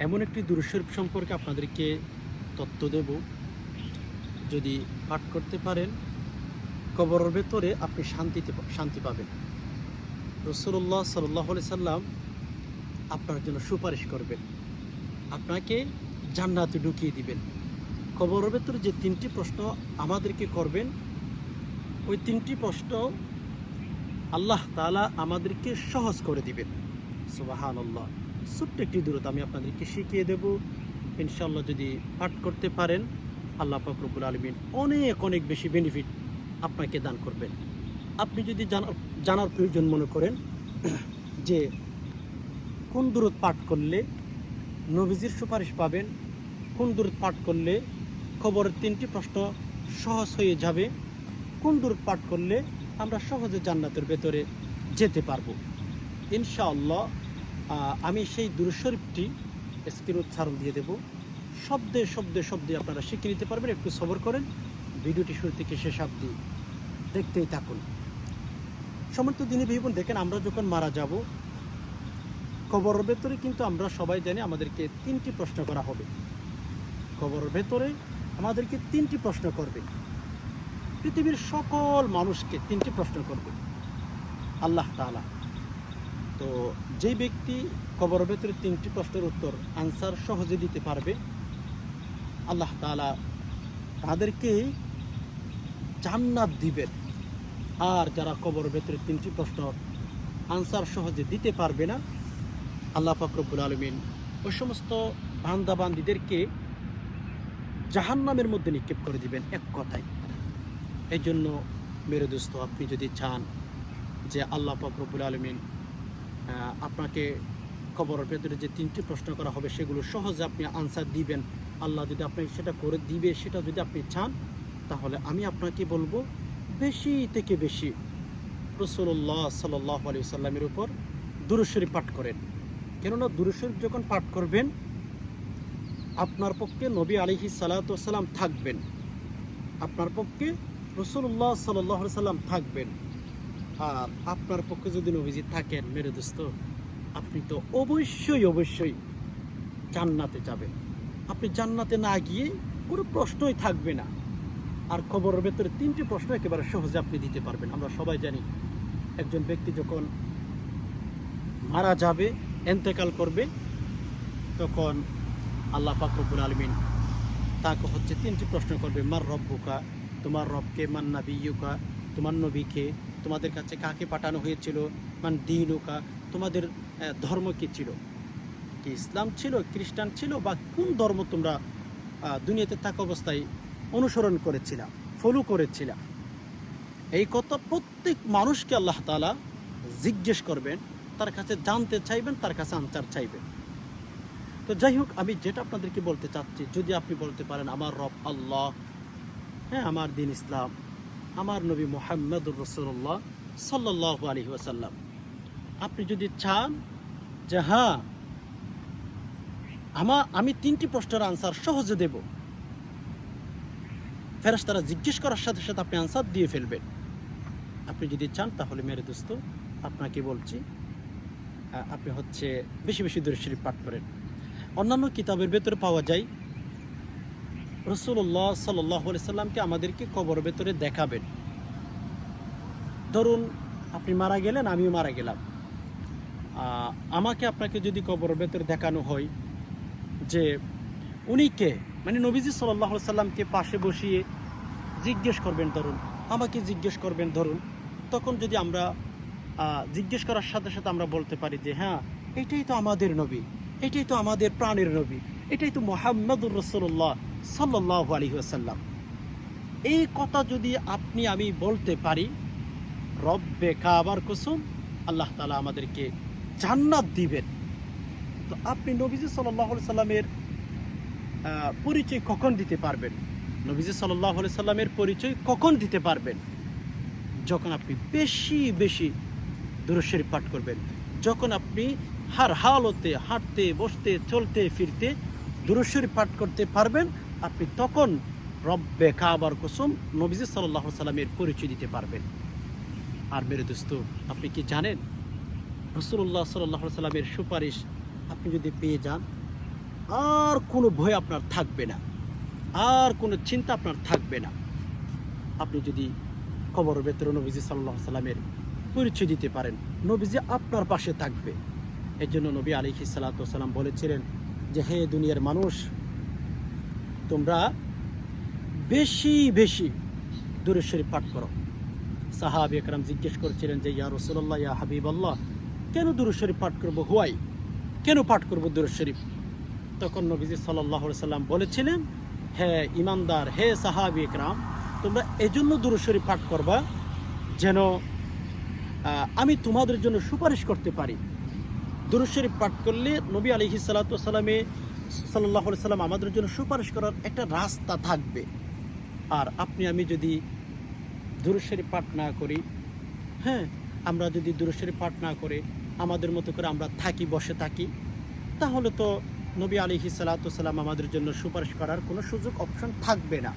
এমন একটি দুরুশরীফ সম্পর্কে আপনাদেরকে তত্ত্ব দেব। যদি পাঠ করতে পারেন, কবরের ভেতরে আপনি শান্তিতে শান্তি পাবেন। রসুল্লাহ সাল্লাহ সাল্লাম আপনার জন্য সুপারিশ করবেন। আপনাকে জান্নাতে ঢুকিয়ে দিবেন। কবরের ভেতরে যে তিনটি প্রশ্ন আমাদেরকে করবেন, ওই তিনটি প্রশ্ন আল্লাহ তাআলা আমাদেরকে সহজ করে দিবেন। সুবাহান আল্লাহ ছোট্ট একটি দূরত আমি আপনাদেরকে শিখিয়ে দেব। ইনশাল্লাহ যদি পাঠ করতে পারেন, আল্লাহ ফাকরবুল আলমিন অনেক অনেক বেশি বেনিফিট আপনাকে দান করবেন। আপনি যদি জানার জানার প্রয়োজন মনে করেন যে কোন দূরত পাঠ করলে নবীজির সুপারিশ পাবেন, কোন দূরত পাঠ করলে খবরের তিনটি প্রশ্ন সহজ হয়ে যাবে, কোন দূরত পাঠ করলে আমরা সহজে জান্নাতের ভেতরে যেতে পারব? ইনশাআল্লাহ আমি সেই দুরুশরীফটি স্ক্রিন উচ্চারণ দিয়ে দেব। শব্দে শব্দে শব্দে আপনারা শিখে নিতে পারবেন, একটু সবর করেন। ভিডিওটি শুরু থেকে শেষ অবধি দেখতেই থাকুন। সমর্থ দিনে ভীবন দেখেন আমরা যখন মারা যাব, কবরের ভেতরে কিন্তু আমরা সবাই জানি আমাদেরকে তিনটি প্রশ্ন করা হবে। কবরের ভেতরে আমাদেরকে তিনটি প্রশ্ন করবে। পৃথিবীর সকল মানুষকে তিনটি প্রশ্ন করবে। আল্লাহ তাআলা তো যেই ব্যক্তি কবরের ভেতরে তিনটি প্রশ্নের উত্তর আনসার সহজে দিতে পারবে, আল্লাহ তাআলা তাদেরকে জান্নাত দিবেন। আর যারা কবর ভেতরে তিনটি প্রশ্ন আনসার সহজে দিতে পারবে না, আল্লাহ ফাকরবুল আলমিন ওই সমস্ত বান্দাবান্দিদেরকে জাহান্নামের মধ্যে নিক্ষেপ করে দিবেন এক কথায়। এই জন্য মেরে দোস্ত আপনি যদি চান যে আল্লাহ ফাকরবুল আলমিন আপনাকে খবরের ভেতরে যে তিনটি প্রশ্ন করা হবে, সেগুলো সহজে আপনি আনসার দিবেন। আল্লাহ যদি আপনাকে সেটা করে দিবে, সেটা যদি আপনি চান, তাহলে আমি আপনাকে বলব, বেশি থেকে বেশি রসুল্লাহ সাল্লাহ আলি সাল্লামের উপর দুরুশ্বরী পাঠ করেন। কেননা দুরুশ্বরী যখন পাঠ করবেন, আপনার পক্ষে নবী আলিহি সাল্লাম থাকবেন। আপনার পক্ষে রসুল্লাহ সাল্লাহ সাল্লাম থাকবেন। আপনার পক্ষে যদি নবীজি থাকেন, মেরে দোস্ত, আপনি তো অবশ্যই অবশ্যই জান্নাতে যাবেন। আপনি জান্নাতে না গিয়ে কোনো প্রশ্নই থাকবে না। আর খবরের ভেতরে তিনটি প্রশ্ন একেবারে সহজে আপনি দিতে পারবেন। আমরা সবাই জানি, একজন ব্যক্তি যখন মারা যাবে, এন্তেকাল করবে, তখন আল্লাহ পাকরবুল আলমিন তাকে হচ্ছে তিনটি প্রশ্ন করবে, মার রব্বুকা? তোমার রবকে মান নাবিয়ুকা তোমার নবীকে? তোমাদের কাছে কাকে পাঠানো হয়েছিল? মান দিনুকা তোমাদের ধর্ম কি ছিল? কি ইসলাম ছিল, খ্রিস্টান ছিল, বা কোন ধর্ম তোমরা দুনিয়াতে থাকা অবস্থায় অনুসরণ করেছিলাম ফলো করেছিলাম এই কথা প্রত্যেক মানুষকে আল্লাহ তাআলা জিজ্ঞেস করবেন, তার কাছে জানতে চাইবেন, তার কাছে আনসার চাইবেন। তো যাই হোক, আমি যেটা আপনাদেরকে বলতে চাচ্ছি, যদি আপনি বলতে পারেন, আমার রব আল্লাহ হ্যাঁ আমার দিন ইসলাম। আমার নবী মোহাম্মদুর রসুল্লাহ সাল্লাহ আলী ওয়াসাল্লাম। আপনি যদি চান যে হ্যাঁ আমা, আমি তিনটি প্রশ্নের আনসার সহজে দেব। ফেরাস তারা জিজ্ঞেস করার সাথে সাথে আপনি আনসার দিয়ে ফেলবেন। আপনি যদি চান, তাহলে মেরে দোস্ত, আপনাকে বলছি আপনি হচ্ছে বেশি বেশি দূরে শরীফ পাঠ করেন। অন্যান্য কিতাবের ভেতরে পাওয়া যায় রসুল্লাহ সাল্লাহ সাল্লামকে আমাদেরকে কবর ভেতরে দেখাবেন। ধরুন, আপনি মারা গেলেন, আমিও মারা গেলাম। আমাকে আপনাকে যদি কবর ভেতরে দেখানো হয় যে উনি কে? মানে নবীজি সাল্লাহ সাল্লামকে পাশে বসিয়ে জিজ্ঞেস করবেন, ধরুন, আমাকে জিজ্ঞেস করবেন, ধরুন, তখন যদি আমরা জিজ্ঞেস করার সাথে সাথে আমরা বলতে পারি যে হ্যাঁ এটাই তো আমাদের নবী, এটাই তো আমাদের প্রাণের নবী, এটাই তো মোহাম্মদুর রসুল্লাহ সাল্লাহ আলী আসাল্লাম এই কথা যদি আপনি, আমি বলতে পারি, রব্বে কাবার কুসুম, আল্লাহ তালা আমাদেরকে জান্নাত দিবেন। তো আপনি নবীজি সাল্লাহ সাল্লামের পরিচয় কখন দিতে পারবেন? নবীজি সাল্লাহ সাল্লামের পরিচয় কখন দিতে পারবেন? যখন আপনি বেশি বেশি দূরশরীফ পাঠ করবেন, যখন আপনি হার হালতে, হাঁটতে, বসতে, চলতে, ফিরতে দূরশরীফ পাঠ করতে পারবেন আপনি তখন রব্বে কাবার কুসুম নবীজি সাল্লাহ সাল্লামের পরিচয় দিতে পারবেন। আর মেরে দোস্ত, আপনি কি জানেন? রসুল্লাহ সাল্লাহ সাল্লামের সুপারিশ আপনি যদি পেয়ে যান, আর কোনো ভয় আপনার থাকবে না। আর কোনো চিন্তা আপনার থাকবে না। আপনি যদি কবর ভেতরে নবীজি সাল্লাহ সাল্লামের পরিচয় দিতে পারেন, নবীজি আপনার পাশে থাকবে। এর জন্য নবী আলিহি সাল্লাম বলেছিলেন যে, হে দুনিয়ার মানুষ তোমরা বেশি বেশি দূরের শরীফ পাঠ করো। সাহাব একরাম জিজ্ঞেস করছিলেন যে, ইয়া রসুল্লাহ ইয়া হাবিব আল্লাহ কেন দূরের শরীফ পাঠ করব? হুয়াই কেন পাঠ করব দূরের শরীফ? তখন নবীজি সাল্লাহ সাল্লাম বলেছিলেন, হে ইমানদার, হে সাহাবি একরাম, তোমরা এজন্য দূরের শরীফ পাঠ করবা যেন আমি তোমাদের জন্য সুপারিশ করতে পারি। দূরের শরীফ পাঠ করলে নবী আলিহি সাল্লামে সাল্লাহ সাল্লাম আমাদের জন্য সুপারিশ করার একটা রাস্তা থাকবে। আর আপনি, আমি যদি দূরস্বরী পাঠ না করি হ্যাঁ আমরা যদি দূরস্বরী পাঠ না করে আমাদের মতো করে আমরা থাকি, বসে থাকি, তাহলে তো নবী আলিহি সাল্লাম আমাদের জন্য সুপারিশ করার কোনো সুযোগ অপশন থাকবে না।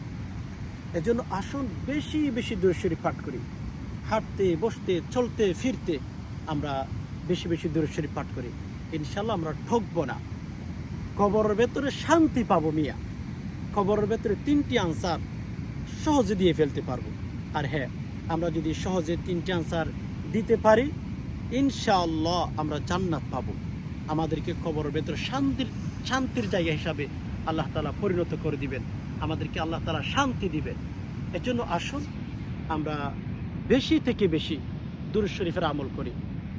এজন্য আসুন বেশি বেশি দূরস্বরী পাঠ করি। হাঁটতে, বসতে, চলতে, ফিরতে আমরা বেশি বেশি দূরস্বরী পাঠ করি। ইনশাল্লাহ আমরা ঠকবো না। কবরের ভেতরে শান্তি পাবো মিয়া। কবরের ভেতরে তিনটি আনসার সহজে দিয়ে ফেলতে পারব। আর হ্যাঁ আমরা যদি সহজে তিনটি আনসার দিতে পারি, ইনশাআল্লাহ আমরা জান্নাত পাবো। আমাদেরকে কবরের ভেতরে শান্তির শান্তির জায়গা হিসাবে আল্লাহ তালা পরিণত করে দিবেন। আমাদেরকে আল্লাহ তালা শান্তি দিবেন। এর জন্য আসুন, আমরা বেশি থেকে বেশি দুরুদ শরীফের আমল করি।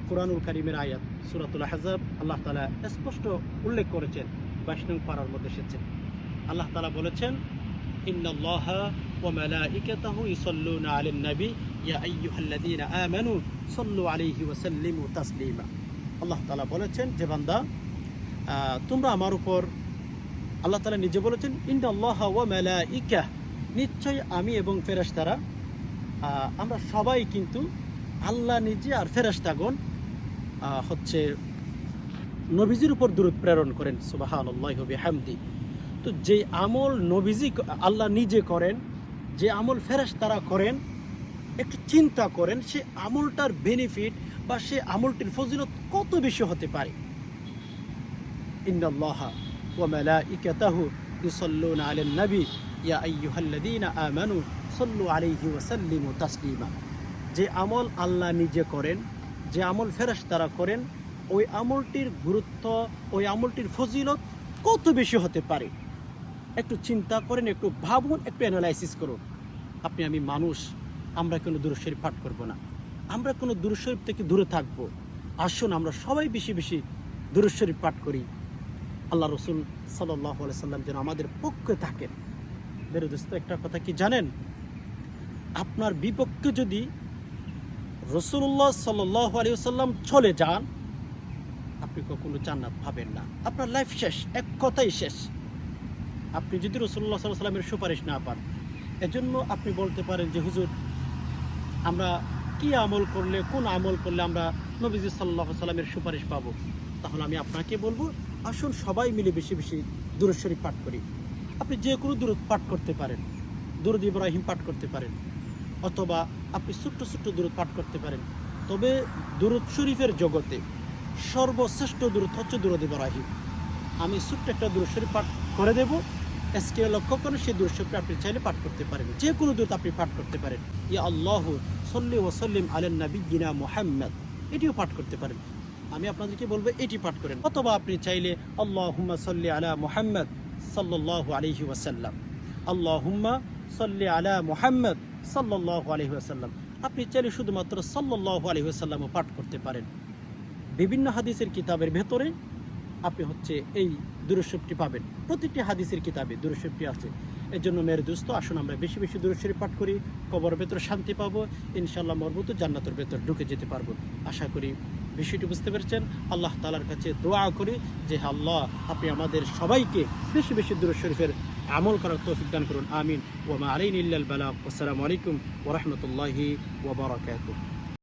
কোরআনুল কারিমের আয়াত, সুরাতুল হাজাব আল্লাহ তালা স্পষ্ট উল্লেখ করেছেন। বাইশ নং পাড়ার মধ্যে এসেছেন। আল্লাহ তালা বলেছেন আল্লাহ তাআলা বলেছেন যে বান্দা তোমরা আমার উপর আল্লাহ তাআলা নিজে বলেছেন ইন্নাল্লাহ ওয়া মালাইকা নিশ্চয় আমি এবং ফেরেশতারা আহ, আমরা সবাই কিন্তু আল্লাহ নিজে আর ফেরেশতাগণ আহ, হচ্ছে নবীজির উপর দূরত প্রেরণ করেন, সুবহানাল্লাহি ওয়া বিহামদি। তো যে আমল নবীজি আল্লাহ নিজে করেন, যে আমল ফেরেশ তারা করেন, একটু চিন্তা করেন, সে আমলটার বেনিফিট বা সে আমলটির ফজিলত কত বেশি হতে পারে। নবী, ইয়া যে আমল আল্লাহ নিজে করেন, যে আমল ফেরেশ তারা করেন ওই আমলটির গুরুত্ব, ওই আমলটির ফজিলত কত বেশি হতে পারে? একটু চিন্তা করেন, একটু ভাবুন, একটু অ্যানালাইসিস করুন। আপনি, আমি মানুষ, আমরা কোনো দূরশরীফ পাঠ করব না। আমরা কোনো দূরশরীফ থেকে দূরে থাকব। আসুন, আমরা সবাই বেশি বেশি দূরশরীফ পাঠ করি। আল্লাহ রসুল সাল্লাহ সাল্লাম যেন আমাদের পক্ষে থাকেন। বেরো দোস্ত একটা কথা কি জানেন? আপনার বিপক্ষে যদি রসুল্লাহ সাল্লাহ আলিয়াল্লাম চলে যান আপনি কখনো জান্নাত পাবেন না। আপনার লাইফ শেষ, এক কথাই শেষ। আপনি যদি রসুল্লাহ সাল্লাহ সাল্লামের সুপারিশ না পান, এজন্য আপনি বলতে পারেন যে, হুজুর, আমরা কি আমল করলে, কোন আমল করলে আমরা নবীজি সাল্লাহ সাল্লামের সুপারিশ পাবো? তাহলে আমি আপনাকে বলব, আসুন সবাই মিলে বেশি বেশি দূরদ শরীফ পাঠ করি। আপনি যে কোনো দূরত পাঠ করতে পারেন, দুরুদ ইব্রাহিম পাঠ করতে পারেন, অথবা আপনি ছোট্ট ছোট্ট দূরত পাঠ করতে পারেন। তবে দুরুদ শরীফের জগতে সর্বশ্রেষ্ঠ দূরত হচ্ছে দুরুদ ইব্রাহিম। আমি ছোট্ট একটা দূরদ শরীফ পাঠ করে দেবো। এসকে লক্ষ্য করে সেই দূর আপনি চাইলে পাঠ করতে পারেন। যে কোনো দূরত আপনি পাঠ করতে পারেন। ইয়া আল্লাহ সল্লি ওসল্লিম আলেন নবী গিনা মোহাম্মদ। এটিও পাঠ করতে পারেন। আমি আপনাদেরকে বলব, এটি পাঠ করেন। অথবা আপনি চাইলে আল্লাহ হুম্মা সল্লি আলা মোহাম্মদ সাল্লাহ আলহি ওয়াসাল্লাম। আল্লাহ হুম্মা সল্লি আলা মোহাম্মদ সাল্লাহ আলহি ওয়াসাল্লাম। আপনি চাইলে শুধুমাত্র সাল্লাহ আলহি ওয়াসাল্লামও পাঠ করতে পারেন। বিভিন্ন হাদিসের কিতাবের ভেতরে আপনি হচ্ছে এই দূরশরীফটি পাবেন। প্রতিটি হাদিসের কিতাবে দূরশরীফটি আছে। এর জন্য মেয়ের দুস্থ, আসুন আমরা বেশি বেশি দূরশরীফ পাঠ করি, কবর ভেতরে শান্তি পাবো ইনশাল্লাহ মরবুত জান্নাতের ভেতর ঢুকে যেতে পারব। আশা করি বিষয়টি বুঝতে পেরেছেন। আল্লাহ তালার কাছে দোয়া করি যে আল্লাহ, আপনি আমাদের সবাইকে বেশি বেশি দূর শরীফের আমল করার তৌফিক দান করুন। আমিন। ওমা আলাইন ইল্লাল বালাক আসসালামু আলাইকুম ওরহমতুল্লাহি ওবরাকাতুহ